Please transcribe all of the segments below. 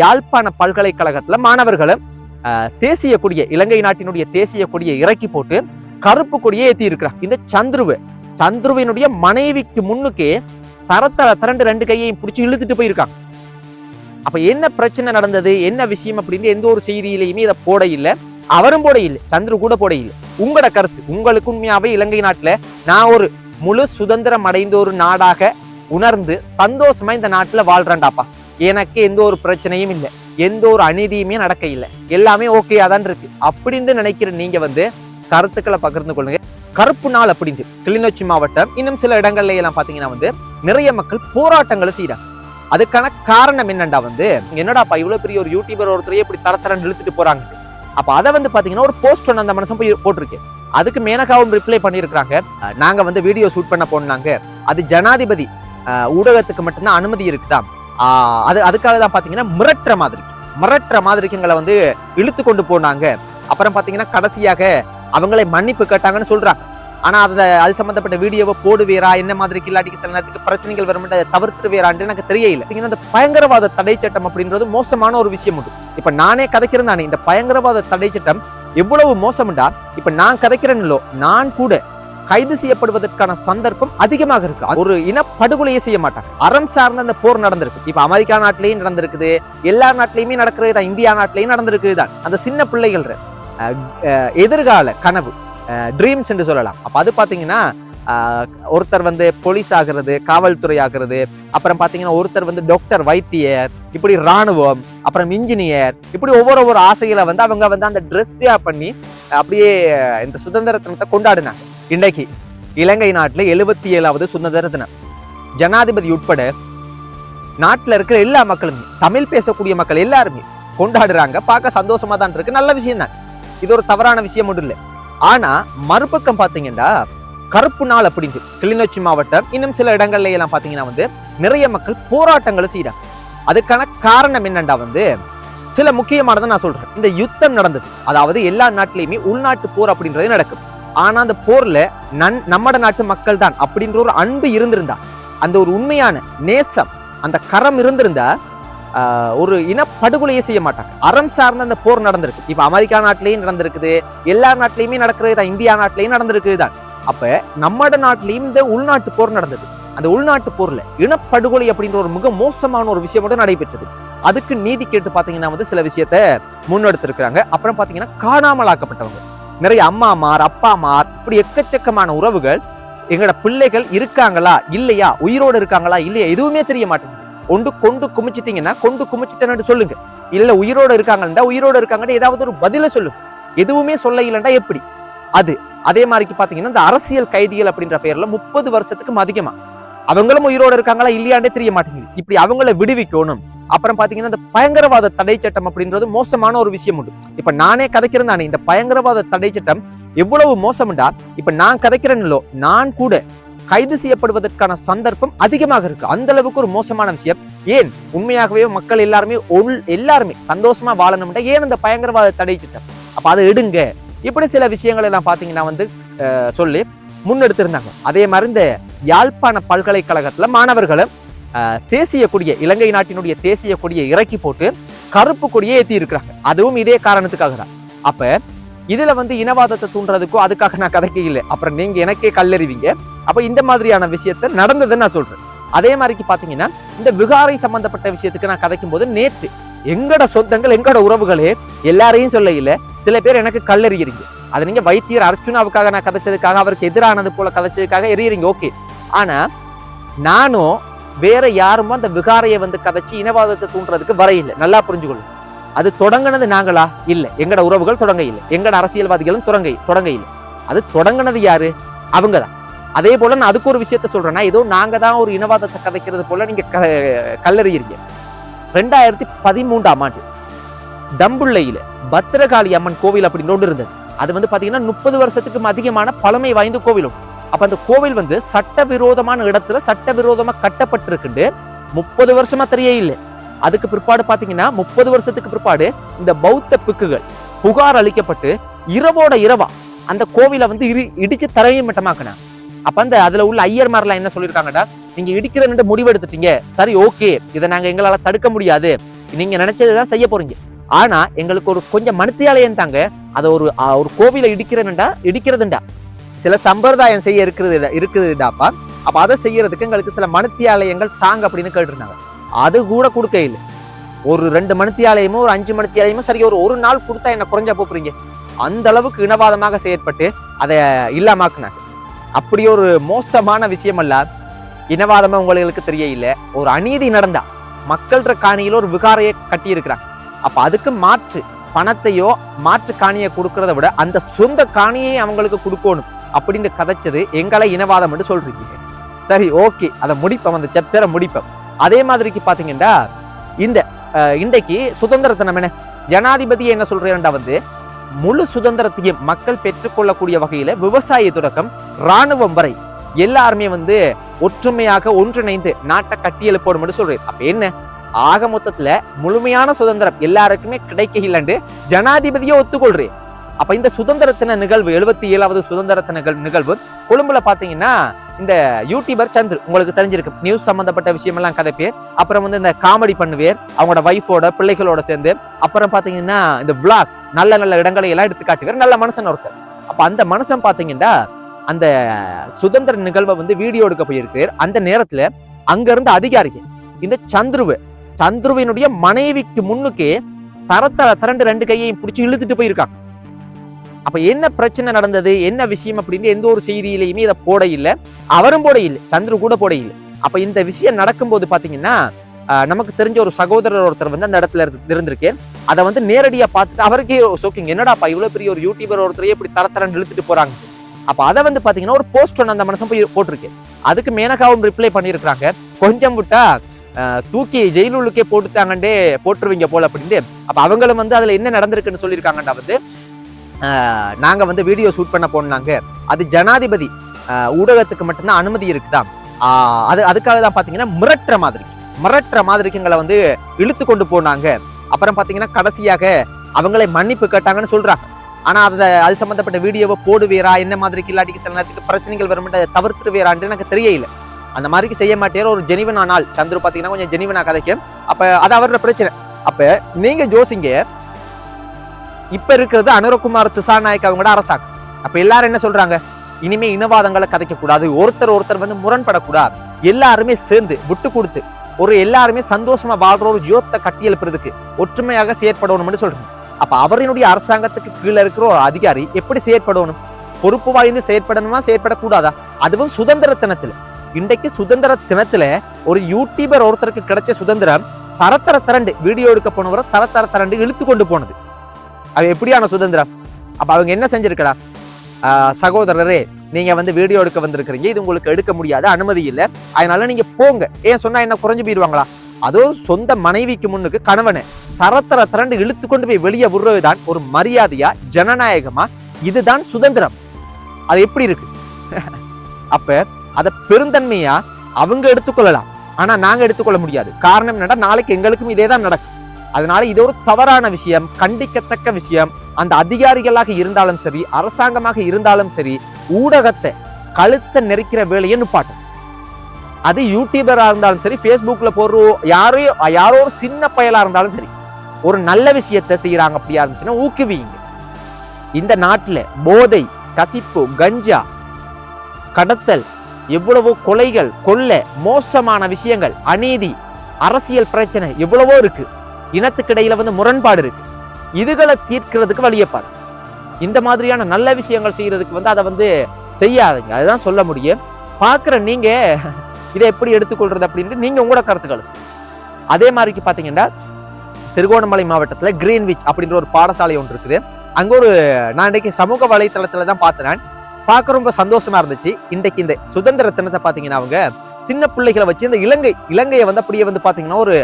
யாழ்ப்பாண பல்கலைக்கழகத்துல மாணவர்களும் தேசிய கொடியை இலங்கை நாட்டினுடைய தேசிய கொடியை இறக்கி போட்டு கருப்பு கொடியை ஏத்தி இருக்கிறார் இந்த சந்துருவு சந்துருவினுடைய மனைவிக்கு முன்னுக்கே தரத்தர திரண்டு ரெண்டு கையையும் பிடிச்சி இழுத்துட்டு போயிருக்காங்க. அப்ப என்ன பிரச்சனை நடந்தது என்ன விஷயம் அப்படின்னு எந்த ஒரு செய்தியிலையுமே இதை போட இல்லை. அவரும் போட இல்லை சந்துரு கூட போட இல்லை. உங்களோட கருத்து உங்களுக்கு உண்மையாவே இலங்கை நாட்டுல நான் ஒரு முழு சுதந்திரம் அடைந்த ஒரு நாடாக உணர்ந்து சந்தோஷமா இந்த நாட்டுல வாழ்றேன்டாப்பா. எனக்கு எந்த ஒரு பிரச்சனையும் இல்லை. எந்த ஒரு அநீதியுமே நடக்க இல்லை. எல்லாமே ஓகேயா தான் இருக்கு. அப்படின்னு நினைக்கிற நீங்க வந்து கருத்துக்களை பகிர்ந்து கொள்ளுங்க. கருப்பு நாள் அப்படின்ட்டு கிளிநொச்சி மாவட்டம் இன்னும் சில இடங்கள்ல எல்லாம் பாத்தீங்கன்னா வந்து நிறைய மக்கள் போராட்டங்களை செய்யறாங்க அதுக்கான காரணம் என்னண்டா வந்து என்னடாப்பா இவ்வளவு பெரிய ஒரு யூடியூபர் ஒருத்தரையே இப்படி தரத்தரன்னு இழுத்துட்டு போறாங்க. அப்ப அதை வந்து பாத்தீங்கன்னா ஒரு போஸ்ட் ஒன்று அந்த மனுஷன் போய் போட்டிருக்கு. அதுக்கு மேனகாவும் ரிப்ளை பண்ணியிருக்கிறாங்க. நாங்க வந்து வீடியோ ஷூட் பண்ண போனாங்க. அது ஜனாதிபதி ஊடகத்துக்கு மட்டும்தான் அனுமதி இருக்குதான் அது அதுக்காக தான் பார்த்தீங்கன்னா மிரட்டுற மாதிரி. மிரட்டுற மாதிரிக்கு எங்களை வந்து இழுத்து கொண்டு போனாங்க. அப்புறம் பார்த்தீங்கன்னா கடைசியாக அவங்களே மன்னிப்பு கேட்டாங்கன்னு சொல்றாங்க. ஆனா அதை அது சம்மந்தப்பட்ட வீடியோவை போடுவீரா? என்ன மாதிரி இல்லாட்டிக்கு சில நேரத்துக்கு பிரச்சனைகள் வரும் அதை தவிர்த்துவேரான்னு எனக்கு தெரியல. அந்த பயங்கரவாத தடை சட்டம் அப்படின்றது மோசமான ஒரு விஷயம் உண்டு. இப்போ நானே கதைக்கிறேன் தானே இந்த பயங்கரவாத தடை சட்டம் எவ்வளவு மோசம்டா? இப்போ நான் கதைக்கிறேன்லோ நான் கூட கைது செய்யப்படுவதற்கான சந்தர்ப்பம் அதிகமாக இருக்கு. ஒரு இனப்படுகொலையே செய்ய மாட்டாங்க. அறம் சார்ந்த அந்த போர் நடந்திருக்கு. இப்ப அமெரிக்கா நாட்டிலையும் நடந்திருக்குது. எல்லா நாட்டிலையுமே நடக்கிறது தான் இந்தியா நாட்டிலையும் நடந்திருக்குது தான் அந்த சின்ன பிள்ளைகள் எதிர்கால கனவு ட்ரீம்ஸ் என்று சொல்லலாம். அப்ப அது பாத்தீங்கன்னா ஒருத்தர் வந்து போலீஸ் ஆகிறது காவல்துறை ஆகிறது அப்புறம் பார்த்தீங்கன்னா ஒருத்தர் வந்து டாக்டர் வைத்தியர் இப்படி ராணுவம் அப்புறம் இன்ஜினியர் இப்படி ஒவ்வொரு ஒவ்வொரு ஆசைகளை வந்து அவங்க வந்து அந்த ட்ரெஸ் பண்ணி அப்படியே இந்த சுதந்திர தினத்தை கொண்டாடினாங்க. இன்றைக்கு இலங்கை நாட்டில் எழுபத்தி ஏழாவது சுதந்திர தினம். ஜனாதிபதி உட்பட நாட்டில் இருக்கிற எல்லா மக்களுமே தமிழ் பேசக்கூடிய மக்கள் எல்லாருமே கொண்டாடுறாங்க. பார்க்க சந்தோஷமா தான் இருக்கு. நல்ல விஷயம் தான் இது ஒரு தவறான விஷயம் ஒன்றும் இல்லை. ஆனா மறுபக்கம் பார்த்தீங்கன்னா கருப்பு நாள் அப்படின்ட்டு கிளிநொச்சி மாவட்டம் இன்னும் சில இடங்கள்ல எல்லாம் பார்த்தீங்கன்னா வந்து நிறைய மக்கள் போராட்டங்களை செய்யறாங்க அதுக்கான காரணம் என்னண்டா வந்து சில முக்கியமானதை நான் சொல்றேன். இந்த யுத்தம் நடந்தது. அதாவது எல்லா நாட்டிலையுமே உள்நாட்டு போர் அப்படின்றது நடக்கும் ஆனா அந்த போர்ல நன் நம்மட நாட்டு மக்கள் தான் அப்படின்ற ஒரு அன்பு இருந்திருந்தா அந்த ஒரு உண்மையான நேசம் அந்த கரம் இருந்திருந்தா ஒரு இனப்படுகொலையே செய்ய மாட்டாங்க. அறம் சார்ந்த அந்த போர் நடந்திருக்கு. இப்ப அமெரிக்கா நாட்டிலையும் நடந்திருக்குது எல்லா நாட்டிலையுமே நடக்கிறது தான் இந்தியா நாட்டிலையும் நடந்திருக்குது தான். அப்போ நம்மட நாட்டிலையும் இந்த உள்நாட்டு போர் நடந்தது. அந்த உள்நாட்டு போர்ல இனப்படுகொலை அப்படின்ற ஒரு மிக மோசமான ஒரு விஷயம் மட்டும் நடைபெற்றது. அதுக்கு நீதி கேட்டு பார்த்தீங்கன்னா வந்து சில விஷயத்த முன்னெடுத்திருக்கிறாங்க. அப்புறம் பார்த்தீங்கன்னா காணாமல் ஆக்கப்பட்டவங்க நிறைய அம்மாமார் அப்பாமார் இப்படி எக்கச்சக்கமான உறவுகள் எங்களோட பிள்ளைகள் இருக்காங்களா இல்லையா? உயிரோடு இருக்காங்களா இல்லையா? எதுவுமே தெரிய மாட்டேங்குது. ஒன்று கொண்டு குமிச்சிட்டிங்கன்னா கொண்டு குமிச்சிட்டேன்னு சொல்லுங்க. இல்லை உயிரோடு இருக்காங்கன்றா உயிரோடு இருக்காங்கன்னு ஏதாவது ஒரு பதிலை சொல்லுங்க. எதுவுமே சொல்ல இல்லைண்டா எப்படி? அது அதே மாதிரிக்கு பார்த்தீங்கன்னா இந்த அரசியல் கைதிகள் அப்படின்ற பெயரில் முப்பது வருஷத்துக்கும் அதிகமாக அவங்களும் உயிரோடு இருக்காங்களா இல்லையாண்டே தெரிய மாட்டேங்குது. இப்படி அவங்கள விடுவிக்கணும். அப்புறம் பாத்தீங்கன்னா இந்த பயங்கரவாத தடை சட்டம் அப்படின்றது மோசமான ஒரு விஷயம் உண்டு. இப்ப நானே கதைக்கிறேன் தானே இந்த பயங்கரவாத தடை சட்டம் எவ்வளவு மோசம்டா? இப்ப நான் கதைக்கிறேன்லோ நான் கூட கைது செய்யப்படுவதற்கான சந்தர்ப்பம் அதிகமாக இருக்கு. அந்த அளவுக்கு ஒரு மோசமான விஷயம். ஏன்? உண்மையாகவே மக்கள் எல்லாருமே உள் எல்லாருமே சந்தோஷமா வாழணும்டா. ஏன் அந்த பயங்கரவாத தடை சட்டம்? அப்ப அதை எடுங்க. இப்படி சில விஷயங்கள் எல்லாம் பாத்தீங்கன்னா வந்து சொல்லி முன்னெடுத்திருந்தாங்க. அதே மாதிரி இந்த யாழ்ப்பாண பல்கலைக்கழகத்துல மாணவர்களும் தேசிய கொடியை இலங்கை நாட்டினுடைய தேசிய கொடியை இறக்கி போட்டு கருப்பு கொடியை ஏற்றி இருக்கிறாங்க. அதுவும் இதே காரணத்துக்காக தான். அப்போ இதில் வந்து இனவாதத்தை தூண்டுறதுக்கோ அதுக்காக நான் கதைக்க இல்லை. அப்புறம் நீங்கள் எனக்கே கல்லறிவீங்க. அப்போ இந்த மாதிரியான விஷயத்த நடந்ததுன்னு நான் சொல்கிறேன் அதே மாதிரிக்கு பார்த்தீங்கன்னா இந்த விகாரை சம்பந்தப்பட்ட விஷயத்துக்கு நான் கதைக்கும் போது நேற்று எங்கட சொந்தங்கள் எங்கட உறவுகளே எல்லாரையும் சொல்ல இல்லை சில பேர் எனக்கு கல்லறிகிறீங்க. அதை நீங்கள் வைத்தியர் அர்ச்சுனாவுக்காக நான் கதைச்சதுக்காக அவருக்கு எதிரானது போல கதைச்சதுக்காக எறியறீங்க ஓகே. ஆனால் நானும் வேற யாருமோ அந்த விகாரையை வந்து கதைச்சு இனவாதத்தை தூண்டுறதுக்கு வர இல்லை நல்லா புரிஞ்சுக்கொள்ளும் அது தொடங்கினது நாங்களா? இல்ல. எங்கட உறவுகள் தொடங்க இல்லை எங்கட அரசியல்வாதிகளும் தொடங்க தொடங்க இல்லை அது தொடங்கினது யாரு? அவங்க தான் அதே போல நான் அதுக்கு ஒரு விஷயத்த சொல்றேன்னா ஏதோ நாங்க தான் ஒரு இனவாதத்தை கதைக்கிறது போல நீங்க க- ரெண்டாயிரத்தி பதிமூன்றாம் ஆண்டு தம்புள்ளையில பத்திரகாளி அம்மன் கோவில் அப்படின்னு ஒன்று இருந்தது அது வந்து பாத்தீங்கன்னா முப்பது வருஷத்துக்கும் அதிகமான பழமை வாய்ந்த கோவில் ஒன்று அப்ப அந்த கோவில் வந்து சட்டவிரோதமான இடத்துல சட்டவிரோதமா கட்டப்பட்டிருக்குண்டு. முப்பது வருஷமா தெரிய இல்லை. அதுக்கு பிற்பாடு பாத்தீங்கன்னா முப்பது வருஷத்துக்கு பிற்பாடு இந்த பௌத்த பிக்குகள் புகார் அளிக்கப்பட்டு இரவோட இரவா அந்த கோவிலை வந்து இடி இடிச்சு தரையும் மட்டமாக்கினாங்க. அப்ப அந்த அதுல உள்ள ஐயர்மார்லாம் என்ன சொல்லியிருக்காங்கடா? நீங்க இடிக்கிறன்னு முடிவெடுத்துட்டீங்க. சரி ஓகே. இதை நாங்க எங்களால தடுக்க முடியாது. நீங்க நினைச்சதுதான் செய்ய போறீங்க. ஆனா எங்களுக்கு ஒரு கொஞ்சம் மனுத்தியாலயம் தாங்க அதை ஒரு ஒரு கோவிலை இடிக்கிறதுண்டா இடிக்கிறதுண்டா. சில சம்பிரதாயம் செய்ய இருக்கிறது இருக்குதுடாப்பா அப்ப அதை செய்யறதுக்கு எங்களுக்கு சில மனுத்தியாலயங்கள் தாங்க அப்படின்னு கேட்டிருந்தாங்க. அது கூட கொடுக்க இல்லை. ஒரு ரெண்டு மணித்தியாலயமோ ஒரு அஞ்சு மணித்தியாலயமோ சரி ஒரு ஒரு நாள் கொடுத்தா என்ன குறைஞ்சா போறீங்க அந்த அளவுக்கு இனவாதமாக செயற்பட்டு அதை இல்லாமாக்குனாங்க. அப்படி ஒரு மோசமான விஷயம் அல்ல. இனவாதமா உங்களுக்கு தெரியல ஒரு அநீதி நடந்தா மக்கள்ற காணியில் ஒரு விகாரையை கட்டி இருக்கிறாங்க அப்ப அதுக்கு மாற்று பணத்தையோ மாற்று காணியை கொடுக்கறத விட அந்த சொந்த காணியை அவங்களுக்கு கொடுக்கணும். அப்படின்னு கதைச்சது எங்களை இனவாதம் என்று சொல்றீங்க. சரி ஓகே. அதை முடிப்போம். அந்த சாப்டரை முடிப்போம். அதே மாதிரிக்கு பார்த்தீங்கன்னா இந்த இன்றைக்கு சுதந்திர தினம் என்ன? ஜனாதிபதி என்ன சொல்றேன்டா வந்து முழு சுதந்திரத்தையும் மக்கள் பெற்றுக்கொள்ளக்கூடிய வகையில விவசாய தொடக்கம் ராணுவம் வரை எல்லாருமே வந்து ஒற்றுமையாக ஒன்றிணைந்து நாட்டை கட்டி எழுப்பணும் சொல்றேன் அப்ப என்ன? ஆக மொத்தத்துல முழுமையான சுதந்திரம் எல்லாருக்குமே கிடைக்க இல்லைன்னு ஜனாதிபதியை ஒத்துக்கொள்றேன் அப்ப இந்த சுதந்திர தின நிகழ்வு எழுபத்தி ஏழாவது சுதந்திர தின நிகழ்வு கொழும்புல பாத்தீங்கன்னா இந்த யூடியூபர் சந்திர உங்களுக்கு தெரிஞ்சிருக்கு. நியூஸ் சம்பந்தப்பட்ட விஷயம் எல்லாம் கதைப்பேர் அப்புறம் வந்து இந்த காமெடி பண்ணுவேர் அவங்களோட ஒய்ஃபோட பிள்ளைகளோட சேர்ந்து அப்புறம் பாத்தீங்கன்னா இந்த விளாக் நல்ல நல்ல இடங்களை எல்லாம் எடுத்து காட்டுவார் நல்ல மனுஷன் ஒருத்தர். அப்ப அந்த மனுஷன் பாத்தீங்கன்னா அந்த சுதந்திர நிகழ்வை வந்து வீடியோ எடுக்க போயிருக்கார் அந்த நேரத்துல அங்க இருந்த அதிகாரிக்கு இந்த சந்துருவு சந்துருவினுடைய மனைவிக்கு முன்னுக்கே தரத்த திரண்டு ரெண்டு கையையும் பிடிச்சி இழுத்துட்டு போயிருக்காங்க. அப்ப என்ன பிரச்சனை நடந்தது? என்ன விஷயம் அப்படின்னு எந்த ஒரு செய்தியிலையுமே இதை போட இல்லை அவரும் போட இல்லை சந்துரு கூட போட இல்லை அப்ப இந்த விஷயம் நடக்கும்போது பாத்தீங்கன்னா நமக்கு தெரிஞ்ச ஒரு சகோதரர் ஒருத்தர் வந்து அந்த இடத்துல இருந்து- இருந்திருக்கு. அதை வந்து நேரடியா பார்த்துட்டு அவருக்கே சோக்கிங் என்னடாப்பா இவ்வளவு பெரிய ஒரு யூடியூபர் ஒருத்தரையே இப்படி தரத்தரன்னு இழுத்துட்டு போறாங்க? அப்ப அதை வந்து பாத்தீங்கன்னா ஒரு போஸ்ட் ஒன்று அந்த மனுஷன் போய் போட்டிருக்கு. அதுக்கு மேனகாவும் ரிப்ளை பண்ணியிருக்கிறாங்க. கொஞ்சம் விட்டா ஆஹ், தூக்கி ஜெயிலுக்கே போட்டுட்டாங்கண்டே போட்டுருவீங்க போல அப்படின்ட்டு. அப்ப அவங்களும் வந்து அதுல என்ன நடந்திருக்குன்னு சொல்லியிருக்காங்கடா வந்து நாங்கள் நாங்க வந்து வீடியோ ஷூட் பண்ண போனாங்க அது ஜனாதிபதி ஊடகத்துக்கு மட்டும்தான் அனுமதி இருக்குதான் ஆஹ், அது அதுக்காக தான் பாத்தீங்கன்னா மிரட்டுற மாதிரி மிரட்டுற மாதிரிக்கு எங்களை வந்து இழுத்து கொண்டு போனாங்க. அப்புறம் பாத்தீங்கன்னா கடைசியாக அவங்களை மன்னிப்பு கேட்டாங்கன்னு சொல்றாங்க. ஆனா அதை அது சம்பந்தப்பட்ட வீடியோவை போடுவேரா என்ன மாதிரி இல்லாட்டிக்கு சில நேரத்துக்கு பிரச்சனைகள் வரும் தவிர்த்துருவேரான்ட்டு எனக்கு தெரியல. அந்த மாதிரி செய்ய மாட்டேற ஒரு ஜெனிவனா நாள் சந்துரு பார்த்தீங்கன்னா கொஞ்சம் ஜெனிவனா கதைக்கும் அப்ப அது அவரோட பிரச்சனை. அப்ப நீங்க ஜோசிங்க இப்போ இருக்கிறது அனுரகுமார் திசாநாயக் அவங்களோட அரசாங்கம். அப்போ எல்லாரும் என்ன சொல்றாங்க? இனிமே இனவாதங்களை கதைக்கக்கூடாது ஒருத்தர் ஒருத்தர் வந்து முரண்படக்கூடாது. எல்லாருமே சேர்ந்து விட்டு கொடுத்து ஒரு எல்லாருமே சந்தோஷமா வாழ்ற ஒரு ஜோத்தை கட்டி எழுப்புறதுக்கு ஒற்றுமையாக செயற்படணும்னு சொல்றாங்க. அப்ப அவரினுடைய அரசாங்கத்துக்கு கீழே இருக்கிற ஒரு அதிகாரி எப்படி செயற்படணும்? பொறுப்பு வாய்ந்து செயற்படணுமா செயற்படக்கூடாதா? அதுவும் சுதந்திர தினத்துல இன்றைக்கு சுதந்திர தினத்துல ஒரு யூடியூபர் ஒருத்தருக்கு கிடைச்ச சுதந்திரம் தரத்தர திரண்டு வீடியோ எடுக்க போனவரை தரத்தர திரண்டு இழுத்து கொண்டு போனது. அது எப்படியான சுதந்திரம்? அப்போ அவங்க என்ன செஞ்சிருக்கடா? சகோதரரே நீங்க வந்து வீடியோ எடுக்க வந்திருக்கிறீங்க. இது உங்களுக்கு எடுக்க முடியாது அனுமதி இல்லை. அதனால நீங்க போங்க. ஏன் சொன்னா என்ன குறைஞ்சு போயிடுவாங்களா அதோ சொந்த மனைவிக்கு முன்னுக்கு கணவனை தரத்தர திரண்டு இழுத்து கொண்டு போய் வெளியே விடுறதுதான் ஒரு மரியாதையா ஜனநாயகமா? இதுதான் சுதந்திரம். அது எப்படி இருக்கு? அப்ப அதை பெருந்தன்மையா அவங்க எடுத்துக்கொள்ளலாம் ஆனா நாங்க எடுத்துக்கொள்ள முடியாது. காரணம் என்னடா நாளைக்கு எங்களுக்கும் இதே தான் நடக்கும். அதனால இது ஒரு தவறான விஷயம் கண்டிக்கத்தக்க விஷயம். அந்த அதிகாரிகளாக இருந்தாலும் சரி அரசாங்கமாக இருந்தாலும் சரி ஊடகத்தை கழுத்தை நெரிக்கிற வேலையை நிப்பாட்டும். அது யூடியூபரா இருந்தாலும் சரி ஃபேஸ்புக்ல போடுற யாரையும் யாரோ ஒரு சின்ன பயலா இருந்தாலும் சரி ஒரு நல்ல விஷயத்தை செய்யறாங்க அப்படியா இருந்துச்சுன்னா ஊக்குவிங்க இந்த நாட்டில் போதை கசிப்பு கஞ்சா கடத்தல் எவ்வளவோ கொலைகள் கொள்ளை மோசமான விஷயங்கள் அநீதி அரசியல் பிரச்சனை எவ்வளவோ இருக்குது இருக்கு இனத்துக்கிடையில வந்து முரண்பாடு இருக்கு. இதுகளை தீர்க்கிறதுக்கு வழியை பாரு இந்த மாதிரியான நல்ல விஷயங்கள் செய்யறதுக்கு வந்து அதை வந்து செய்யாதீங்க. அதுதான் சொல்ல முடியும். பார்க்குற நீங்க இதை எப்படி எடுத்துக்கொள்றது அப்படின்ட்டு நீங்க உங்களோட கருத்துக்களை சொல்லுங்க. அதே மாதிரிக்கு பாத்தீங்கன்னா திருகோணமலை மாவட்டத்துல கிரீன்விச் அப்படின்ற ஒரு பாடசாலை ஒன்று இருக்குது. அங்க ஒரு நான் இன்னைக்கு சமூக வலைத்தளத்தில் தான் பார்த்தேன். பார்க்க ரொம்ப சந்தோஷமா இருந்துச்சு. இன்றைக்கு இந்த சுதந்திர தினத்தை பார்த்தீங்கன்னா அவங்க சின்ன பிள்ளைகளை வச்சு இந்த இலங்கை இலங்கையை வந்து அப்படியே வந்து பாத்தீங்கன்னா ஒரு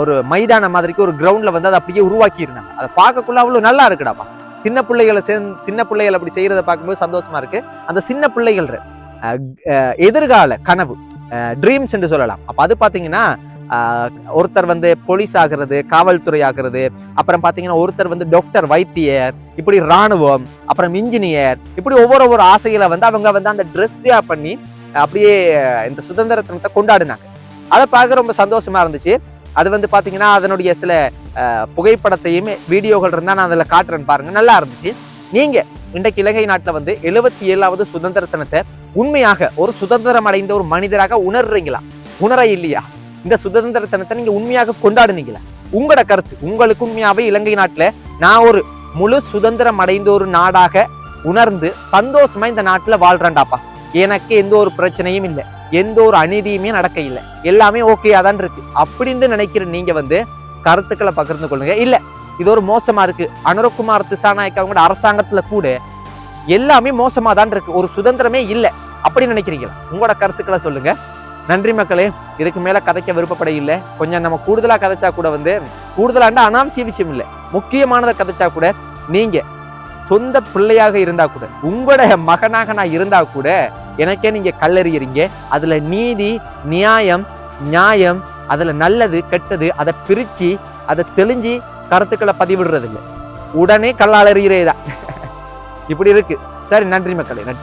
ஒரு மைதான மாதிரிக்கு ஒரு கிரவுண்டில் வந்து அதை அப்படியே உருவாக்கியிருந்தாங்க. அதை பார்க்கக்குள்ள அவ்வளோ நல்லா இருக்குடாப்பா. சின்ன பிள்ளைகளை சேர்ந்து சின்ன பிள்ளைகள் அப்படி செய்கிறத பார்க்கும்போது சந்தோஷமா இருக்கு. அந்த சின்ன பிள்ளைகள் எதிர்கால கனவு ட்ரீம்ஸ் என்று சொல்லலாம். அப்போ அது பார்த்தீங்கன்னா ஒருத்தர் வந்து போலீஸ் ஆகிறது காவல்துறை ஆகிறது அப்புறம் பார்த்தீங்கன்னா ஒருத்தர் வந்து டாக்டர் வைத்தியர் இப்படி ராணுவம் அப்புறம் இன்ஜினியர் இப்படி ஒவ்வொரு ஒவ்வொரு ஆசைகளை வந்து அவங்க வந்து அந்த ட்ரெஸ்டியா பண்ணி அப்படியே இந்த சுதந்திர தினத்தை கொண்டாடினாங்க. அதை பார்க்க ரொம்ப சந்தோஷமா இருந்துச்சு. அது வந்து பார்த்தீங்கன்னா அதனுடைய சில புகைப்படத்தையும் வீடியோகள் இருந்தால் நான் அதில் காட்டுறேன் பாருங்க. நல்லா இருந்துச்சு. நீங்கள் இன்றைக்கு இலங்கை நாட்டில் வந்து எழுபத்தி ஏழாவது சுதந்திர தினத்தை உண்மையாக ஒரு சுதந்திரம் அடைந்த ஒரு மனிதராக உணர்றீங்களா? உணர இல்லையா? இந்த சுதந்திர தினத்தை நீங்கள் உண்மையாக கொண்டாடுனீங்களா? உங்களோட கருத்து உங்களுக்கு உண்மையாகவே இலங்கை நாட்டில் நான் ஒரு முழு சுதந்திரம் அடைந்த ஒரு நாடாக உணர்ந்து சந்தோஷமா இந்த நாட்டில் வாழ்றேன்டாப்பா. எனக்கு எந்த ஒரு பிரச்சனையும் இல்லை. எந்த ஒரு அநீதியுமே நடக்க இல்லை எல்லாமே ஓகேயா தான் இருக்கு. அப்படின்னு நினைக்கிற நீங்க வந்து கருத்துக்களை பகிர்ந்து கொள்ளுங்க. இல்ல இது ஒரு மோசமா இருக்கு. அனுரகுமார் திசாநாயக் அவங்களோட அரசாங்கத்துல கூட எல்லாமே மோசமா தான் இருக்கு. ஒரு சுதந்திரமே இல்லை அப்படி நினைக்கிறீங்களா? உங்களோட கருத்துக்களை சொல்லுங்க. நன்றி மக்களே. இதுக்கு மேல கதைக்க விருப்பப்பட இல்லை. கொஞ்சம் நம்ம கூடுதலா கதைச்சா கூட வந்து கூடுதலாண்டா அனாவசிய விஷயம் இல்லை. முக்கியமானதை கதைச்சா கூட நீங்க சொந்த பிள்ளையாக இருந்தா கூட உங்களோட மகனாக நான் இருந்தா கூட எனக்கே நீங்க கல்லறியறீங்க. அதுல நீதி நியாயம் நியாயம் அதுல நல்லது கெட்டது அதை பிரிச்சு அதை தெளிஞ்சு கருத்துக்களை பதிவிடுறது இல்லை உடனே கல்லால் எறிகிறேதான் இப்படி இருக்கு. சரி நன்றி மக்களே நன்றி.